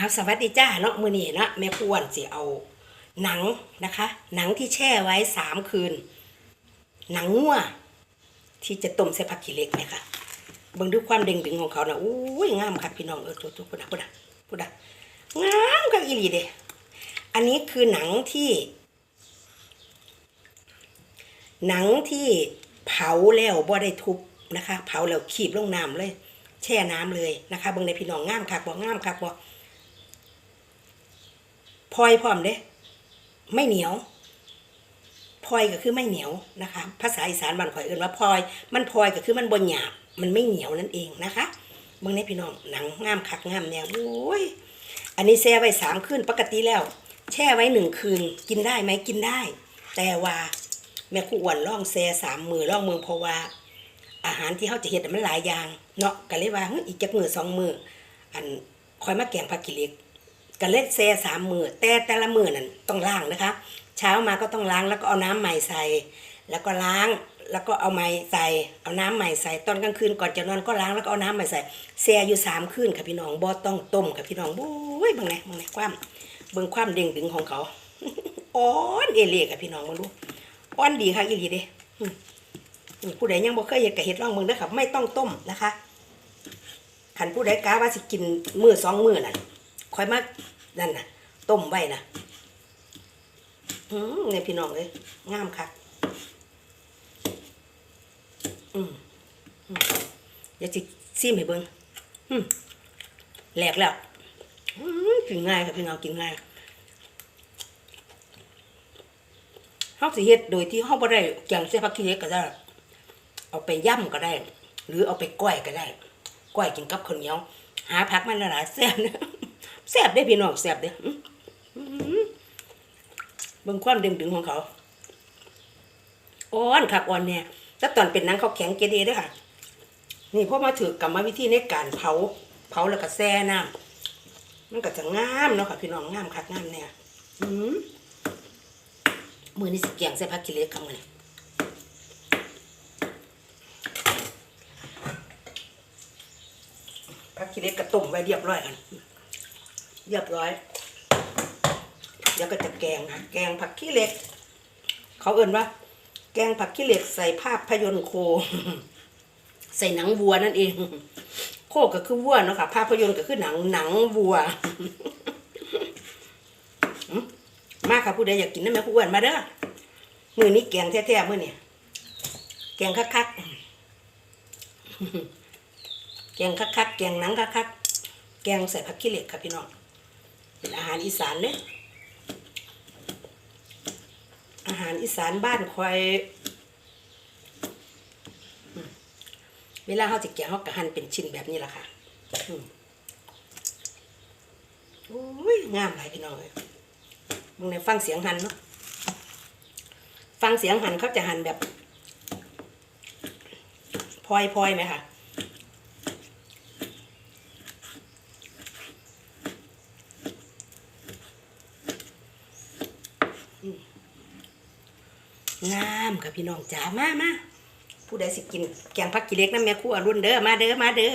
อ้าสวัสดีจ้าเนาะมือนี้เนาะแม่พวนสิเอาหนังนะคะ หนังที่แช่ไว้สามคืน หนังงัวที่จะต้มใส่ผักขี้เหล็กไหมคะเบิ่งดูความเด้งดึงของเขานะอุ้ยงามครับพี่น้องเออตัวตัวพุดะพุดะพุดะงามกับอีหลีเดอันนี้คือหนังที่ หนังที่เผาแล้วบ่ได้ทุบนะคะ เผาแล้วขีบลงน้ำเลย แช่น้ำเลยนะคะเบิ่งในพี่น้องงามคักบ่งามคักบ่ พลอยพร้อมเด้ไม่เหนียวพลอยก็คือไม่เหนียวนะคะ ภาษาอีสานบ้านข่อยเอิ้นว่าพลอย มันพลอยก็คือมันบ่หยาบ มันไม่เหนียวนั่นเองนะคะเบิ่งในพี่น้องหนังงามคักงามแนวโอ้ยอันนี้แช่ไว้สามคืนปกติแล้ว แช่ไว้หนึ่งคืน กินได้ไหมกินได้ แต่ว่าแม่ครูอ้วนล่องแซ่สามมือล่องมือเพราะว่า อาหารที่เขาจะเฮ็ดมันหลายอย่างเนาะก็เลยว่าอีกจักมือสองมืออันคอยมาแกงผักกิเหล็ก ก็เล่นแซ่สามมือแต่แต่ละมือนั่นต้องล้างนะคะ เช้ามาก็ต้องล้างแล้วก็เอาน้ำใหม่ใส่ แล้วก็ล้างแล้วก็เอาไม้ใส่เอาน้ำใหม่ใส่ตอนกลางคืนก่อนจะนอนก็ล้างแล้วก็เอาน้ำใหม่ใส่แซ่อยู่สามคืนค่ะพี่น้องบ่ต้องต้มค่ะพี่น้องบุ้ยบิ่งไหนเบิ่งไหนความเบิ่งความเด้งดึงของเขาอ่อนเอเล่ค่ะพี่น้องมาดูอ่อนดีค่ะอีหลีเด้ผู้ใดยังบ่เคยเฮ็ดก็เฮ็ดลองเบิ่งเด้อครับไม่ต้องต้มนะคะคันผู้ใดกะว่าสิกินมือสองมือนั่นคอยมา นั่นน่ะ ต้มไว้นะอืมเนี่ยพี่น้องเอ้ยงามคักอืมอืมเดี๋ยวสิซิมให้เบิ่งอืมแหลกแล้วอืมกินง่ายครับพี่น้องกินง่ายเฮาสิเฮ็ดโดยที่เฮาบ่ได้แกงใส่ผักขี้เหล็กก็ได้ เอาไปย่ำก็ได้ หรือเอาไปก้อยก็ได้ก้อยกินกับข้าวเหนียว หาผักมันหลายๆแซ่บเนอะ แซ่บได้พี่น้องแซ่บเด้ออื้ออื้อเบิ่งความเด้งดึงของเขาอ่อนคักอ่อนเนี่ยแต่ตอนเป็นนังเขาแข็งเกเดเด้วยค่ะ นี่พอมาถือกรรมวิธีในการเผา เผาแล้วก็แซ่น้ำมันก็จะงามเนาะค่ะพี่น้องงามคักงามเนี่ยมือนี่สิแกงใส่ผักกิเลสคำมันผักขี้เล็กกระตุ่มไว้เรียบร้อยกัน เรียบร้อยเดี๋ยวก็จะแกงนะแกงผักขี้เหล็ก เขาเอ่นว่า แกงผักขี้เหล็กใส่ภาพยนตร์โค ใส่หนังวัวนั่นเอง โคก็คือวัวเนาะค่ะ ภาพยนตร์ก็คือหนังหนังวัวมมาค่ะผู้ใดอยากกินนั่นแม่ผู้อ้วนมาเด้อมือนี้แกงแท้ๆมือเนี่ยแกงคักๆแกงคักๆแกงหนังคักๆแกงใส่ผักขี้เหล็กค่ะพี่น้อง เป็นอาหารอีสานเนี่ยอาหารอีสานบ้านคอยอืมเวลาเขาจะแกงเขากะหั่นเป็นชิ้นแบบนี้แหละค่ะโอ้ยงามหลายพี่น้องเลยมึงในฟังเสียงหั่นเนาะฟังเสียงหั่นเขาจะหั่นแบบพลอยๆไหมค่ะ งามค่ะพี่น้องจ๋ามามาผู้ใดสิกินแกงผักกีเล็กน้ำแม่คั่วรุ่นเด้อมาเด้อมาเด้อ